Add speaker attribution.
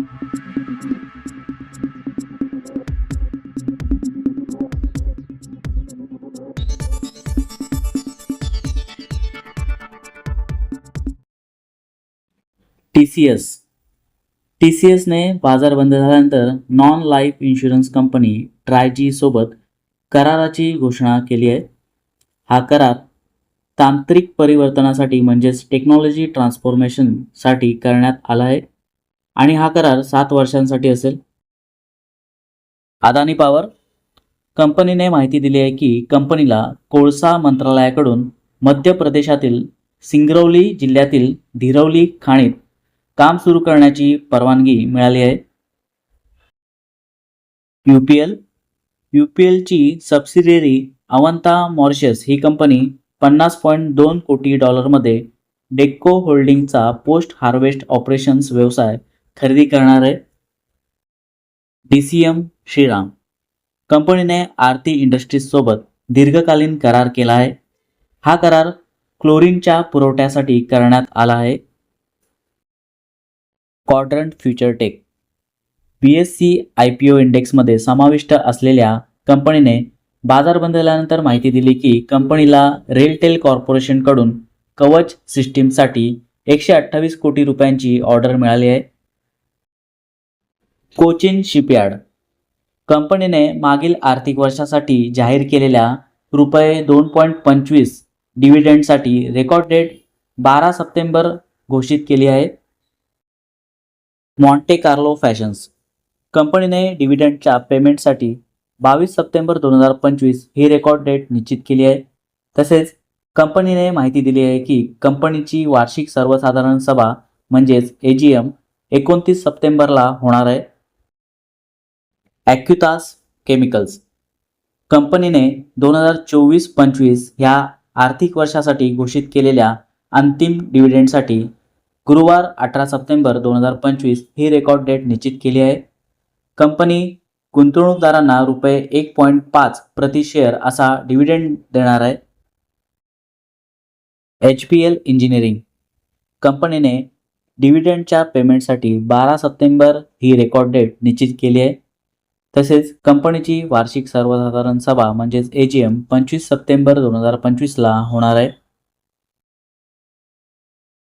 Speaker 1: T C S T C एसने बाजार बंद झाल्यानंतर नॉन लाईफ इन्शुरन्स कंपनी ट्रायजी सोबत कराराची घोषणा केली आहे. हा करार तांत्रिक परिवर्तनासाठी म्हणजेच टेक्नॉलॉजी ट्रान्सफॉर्मेशनसाठी करण्यात आला आहे. आणि हा करार सात वर्षांसाठी असेल. अदानी पॉवर कंपनीने माहिती दिली आहे की कंपनीला कोळसा मंत्रालयाकडून मध्य प्रदेशातील सिंगरौली जिल्ह्यातील धिरवली खाणीत काम सुरू करण्याची परवानगी मिळाली आहे. U P L U P एलची subsidiary Avantha Mauritius ही कंपनी पन्नास पॉईंट दोन कोटी डॉलरमध्ये डेक्को होल्डिंगचा पोस्ट हार्वेस्ट ऑपरेशन्स व्यवसाय खरेदी करणार आहे. D C M Shriram. कंपनीने आरती इंडस्ट्रीजसोबत दीर्घकालीन करार केला आहे. हा करार क्लोरीनच्या पुरवठ्यासाठी करण्यात आला आहे. Quadrant Future Tek. B S C I P O इंडेक्समध्ये समाविष्ट असलेल्या कंपनीने बाजार बंद झाल्यानंतर माहिती दिली की कंपनीला रेलटेल कॉर्पोरेशनकडून कवच सिस्टीमसाठी एकशे अठ्ठावीस कोटी रुपयांची ऑर्डर मिळाली आहे. कोचिन शिपयार्ड. कंपनीने मागील आर्थिक वर्षासाठी जाहीर केलेल्या रुपये दोन पॉईंट पंचवीस डिव्हिडंडसाठी रेकॉर्ड डेट बारा सप्टेंबर घोषित केली आहे. Monte Carlo Fashions. कंपनीने डिव्हिडंडच्या पेमेंटसाठी बावीस सप्टेंबर दोन हजार पंचवीस ही रेकॉर्ड डेट निश्चित केली आहे. तसेच कंपनीने माहिती दिली आहे की कंपनीची वार्षिक सर्वसाधारण सभा म्हणजेच ए जी एम एकोणतीस सप्टेंबरला होणार आहे. ॲक्युतास केमिकल्स कंपनीने दोन हजार चोवीस पंचवीस ह्या आर्थिक वर्षासाठी घोषित केलेल्या अंतिम डिव्हिडंडसाठी गुरुवार अठरा सप्टेंबर दोन हजार पंचवीस ही रेकॉर्ड डेट निश्चित केली आहे. कंपनी गुंतवणूकदारांना रुपये एक पॉईंट पाच प्रति शेअर असा डिव्हिडंड देणार आहे. एच पी एल इंजिनिअरिंग कंपनीने डिव्हिडंडच्या पेमेंटसाठी बारा सप्टेंबर ही रेकॉर्ड डेट निश्चित केली आहे. तसेच कंपनीची वार्षिक सर्वसाधारण सभा म्हणजेच ए जी एम पंचवीस सप्टेंबर दोन हजार पंचवीसला होणार आहे.